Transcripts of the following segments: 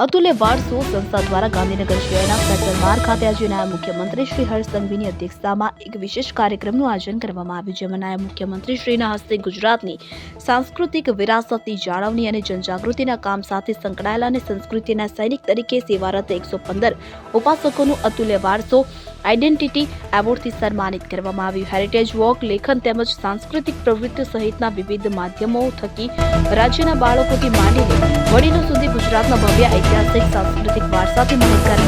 અતુલ્ય વારસો સંસ્થા દ્વારા ગાંધીનગર શહેરના ફેડરલ બાર ખાતે આજે નાયબ મુખ્યમંત્રી શ્રી હર્ષ સંઘવીની અધ્યક્ષતામાં એક વિશેષ કાર્યક્રમનું આયોજન કરવામાં આવ્યું, જેમાં નાયબ મુખ્યમંત્રી શ્રીના હસ્તે ગુજરાતની સાંસ્કૃતિક વિરાસતની જાળવણી અને જનજાગૃતિના કામ સાથે સંકળાયેલા અને સંસ્કૃતિના સૈનિક તરીકે સેવારત એકસો પંદર ઉપાસકોનું અતુલ્ય વારસો આઇડેન્ટિટી એવોર્ડથી સન્માનિત કરવામાં આવ્યું. હેરિટેજ વોક, લેખન તેમજ સાંસ્કૃતિક પ્રવૃત્તિઓ સહિતના વિવિધ માધ્યમો થકી રાજ્યના બાળકોથી માંડીને વડીલો સુધી ગુજરાતના ભવ્ય ઐતિહાસિક સાંસ્કૃતિક વારસાથી માહિતગાર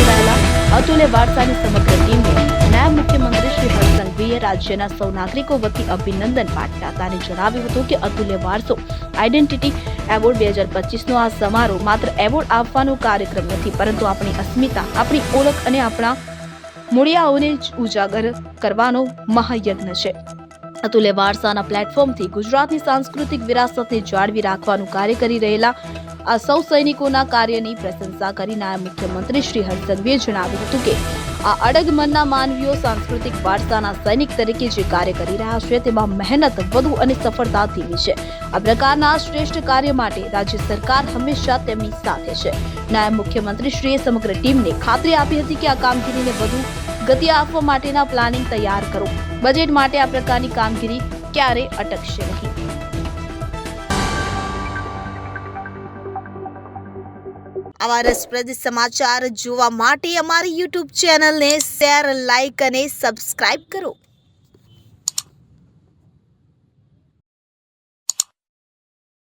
કરવાના અતુલ્ય વારસાની સમગ્ર ટીમને નાયબ મુખ્યમંત્રી શ્રી હર્ષ સંઘવીએ રાજ્યના સૌ નાગરિકો વતી અભિનંદન પાઠવ્યા હતા જણાવ્યું હતું કે અતુલ્ય વારસો આઇડેન્ટિટી એવોર્ડ બે હજાર પચીસનો આ સમારોહ માત્ર એવોર્ડ આપવાનો કાર્યક્રમ નથી, પરંતુ આપણી અસ્મિતા, આપણી ઓળખ અને આપણા મૂળિયાઓને ઉજાગર કરવાનો મહાયજ્ઞ છે. અતુલ્ય વારસાના પ્લેટફોર્મથી ગુજરાતની સાંસ્કૃતિક વિરાસતને જાળવી રાખવાનું કાર્ય કરી રહેલા આ સૌ સૈનિકોના કાર્યની પ્રશંસા કરી નાયબ મુખ્યમંત્રી શ્રી હર્ષદવીએ જણાવ્યું હતું કે આ અડગ મનના માનવીઓ સાંસ્કૃતિક વારસાના સૈનિક તરીકે જે કાર્ય કરી રહ્યા છે, તેમાં મહેનત વધુ અને સફળતા ધીમી છે. આ પ્રકારના શ્રેષ્ઠ કાર્ય માટે રાજ્ય સરકાર હંમેશા તેમની સાથે છે. નાયબ મુખ્યમંત્રી શ્રીએ સમગ્ર ટીમને ખાતરી આપી હતી કે આ કામગીરીને વધુ ગતિ આપવા માટેના પ્લાનિંગ તૈયાર કરો. બજેટ માટે આ પ્રકારની કામગીરી ક્યારે અટકશે નહીં. આવા રસપ્રદ સમાચાર જોવા માટે અમારી યુટ્યુબ ચેનલને શેર લાઇક અને સબસ્ક્રાઇબ કરો.